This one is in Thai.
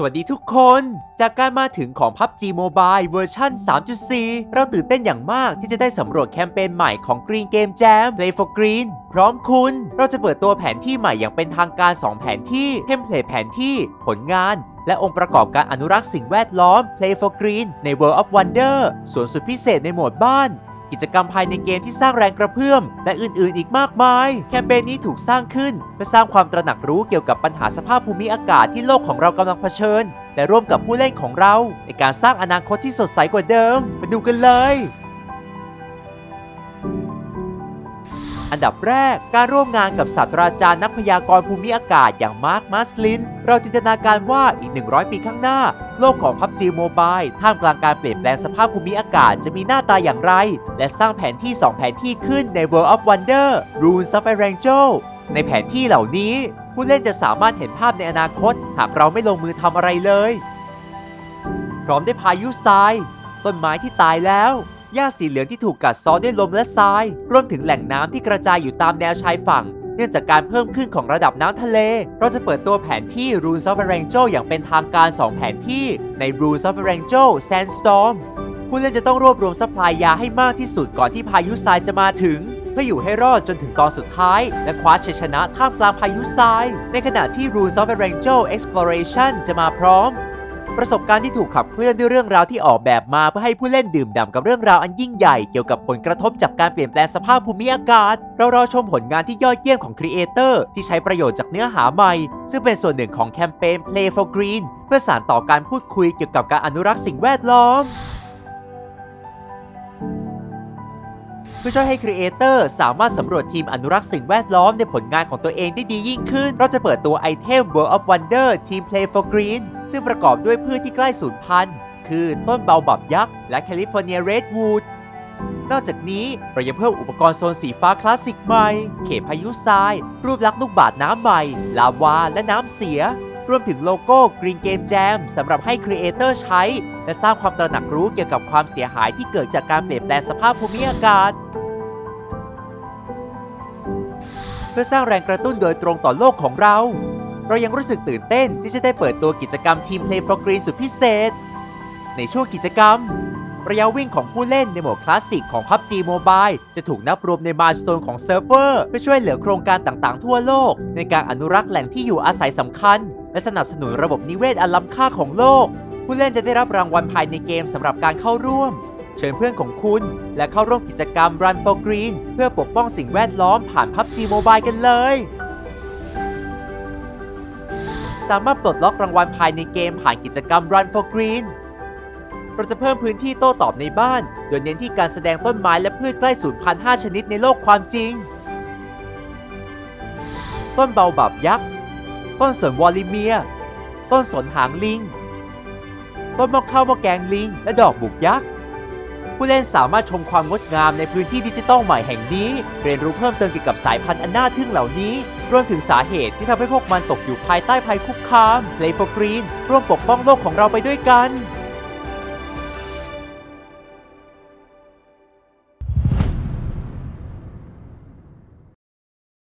สวัสดีทุกคน จากการมาถึงของ PUBG Mobile เวอร์ชัน3.4 เราตื่นเต้นอย่างมากที่จะได้สำรวจแคมเปญใหม่ของ Green Game Jam Play for Green พร้อมคุณ เราจะเปิดตัวแผนที่ใหม่อย่างเป็นทางการ 2 แผนที่เทมเพลตแผนที่ ผลงาน และองค์ประกอบการอนุรักษ์สิ่งแวดล้อม Play for Green ใน World of Wonder สวนสุดพิเศษในโหมดบ้าน กิจกรรมภายในเกมที่สร้างแรงกระเพื่อม และอื่นๆ อีกมากมาย แคมเปญนี้ถูกสร้างขึ้นเพื่อสร้างความตระหนักรู้เกี่ยวกับปัญหาสภาพภูมิอากาศที่โลกของเรากำลังเผชิญ และร่วมกับผู้เล่นของเรา ในการสร้างอนาคตที่สดใสกว่าเดิม มาดูกันเลย อันดับแรก การร่วมงานกับศาสตราจารย์นักพยากรณ์ภูมิอากาศอย่างมาร์คมัสลิน เราจินตนาการว่าอีก 100 ปีข้างหน้า โลกของ PUBG Mobile ท่ามกลางการเปลี่ยนแปลงสภาพภูมิอากาศจะมีหน้าตาอย่างไร และสร้างแผนที่ 2 แผนที่ขึ้นใน World of Wonder Runes of Erangel ในแผนที่เหล่านี้ ผู้เล่นจะสามารถเห็นภาพในอนาคต หากเราไม่ลงมือทำอะไรเลย พร้อมได้พายุทราย ต้นไม้ที่ตายแล้ว หญ้าสีเหลืองที่ถูกกัดเซ้อด้วยลมและทราย รวมถึงแหล่งน้ำที่กระจายอยู่ตามแนวชายฝั่ง เนื่องจากการเพิ่มขึ้นของระดับน้ำทะเล เราจะเปิดตัวแผนที่ Runes of Erangel อย่างเป็นทางการ 2 แผนที่ใน Runes of Erangel Sandstorm ผู้เล่นจะต้องรวบรวมซัพพลายยาให้มากที่สุดก่อนที่พายุทรายจะมาถึงเพื่ออยู่ให้รอดจนถึงตอนสุดท้าย และคว้าชัยชนะท่ามกลางพายุทราย ในขณะที่ Runes of Erangel Exploration จะมาพร้อม ประสบการณ์ที่ถูกขับเคลื่อนด้วยเรื่องราวที่ออกแบบมาเพื่อให้ผู้เล่นดื่มด่ำกับเรื่องราวอันยิ่งใหญ่เกี่ยวกับผลกระทบจากการเปลี่ยนแปลงสภาพภูมิอากาศ เรารอชมผลงานที่ยอดเยี่ยมของครีเอเตอร์ที่ใช้ประโยชน์จากเนื้อหาใหม่ ซึ่งเป็นส่วนหนึ่งของแคมเปญ Play for Green เพื่อสานต่อการพูดคุยเกี่ยวกับการอนุรักษ์สิ่งแวดล้อมเพื่อช่วยให้ครีเอเตอร์สามารถสำรวจทีมอนุรักษ์สิ่งแวดล้อมในผลงานของตัวเองได้ดียิ่งขึ้น เราจะเปิดตัวไอเทม World of Wonder Team Play for Green ซึ่งประกอบด้วยพืชที่ใกล้สูญพันธุ์ คือต้นเบาบับยักษ์ และแคลิฟอร์เนียเรดวูดนอกจากนี้เรายังเพิ่มอุปกรณ์โซนสีฟ้าคลาสสิกใหม่ เขตพายุทราย รูปลักษณ์ลูกบาศก์น้ำใหม่ ลาวา และน้ำเสีย รวมถึงโลโก้ Green Game Jam สำหรับให้ครีเอเตอร์ใช้ และสร้างความตระหนักรู้เกี่ยวกับความเสียหายที่เกิดจากการเปลี่ยนแปลงสภาพภูมิอากาศ เพื่อสร้างแรงกระตุ้นโดยตรงต่อโลกของเรา เรายังรู้สึกตื่นเต้นที่จะได้เปิดตัวกิจกรรมทีม Play for Green สุดพิเศษ ในช่วงกิจกรรม ระยะวิ่งของผู้เล่นในโหมดคลาสสิกของ PUBG Mobile จะถูกนับรวมในมาสโตนของเซิร์ฟเวอร์เพื่อช่วยเหลือโครงการต่างๆ ทั่วโลก ในการอนุรักษ์แหล่งที่อยู่อาศัยสำคัญ และสนับสนุนระบบนิเวศอันล้ำค่าของโลก ผู้เล่นจะได้รับรางวัลภายในเกมสำหรับการเข้าร่วมเชิญเพื่อนของคุณ และเข้าร่วมกิจกรรม Run for Green เพื่อปกป้องสิ่งแวดล้อมผ่าน PUBG Mobile กันเลย สามารถปลดล็อกรางวัลภายในเกมผ่านกิจกรรม Run for Green เราจะเพิ่มพื้นที่โต้ตอบในบ้าน โดยเน้นที่การแสดงต้นไม้และพืชใกล้สูญพันธุ์5ชนิดในโลกความจริง ต้นเบาบับยักษ์ ต้นสนวอลลิเมีย ต้นสนหางลิง ต้นมะข้าวมะแกงลิง และดอกบุกยักษ์ ผู้เล่นสามารถชมความงดงามในพื้นที่ดิจิตอลใหม่แห่งนี้ เรียนรู้เพิ่มเติมเกี่ยวกับสายพันธุ์อันน่าทึ่งเหล่านี้ รวมถึงสาเหตุที่ทำให้พวกมันตกอยู่ภายใต้ภัยคุกคาม Play for Green ร่วมปกป้องโลกของเราไปด้วยกัน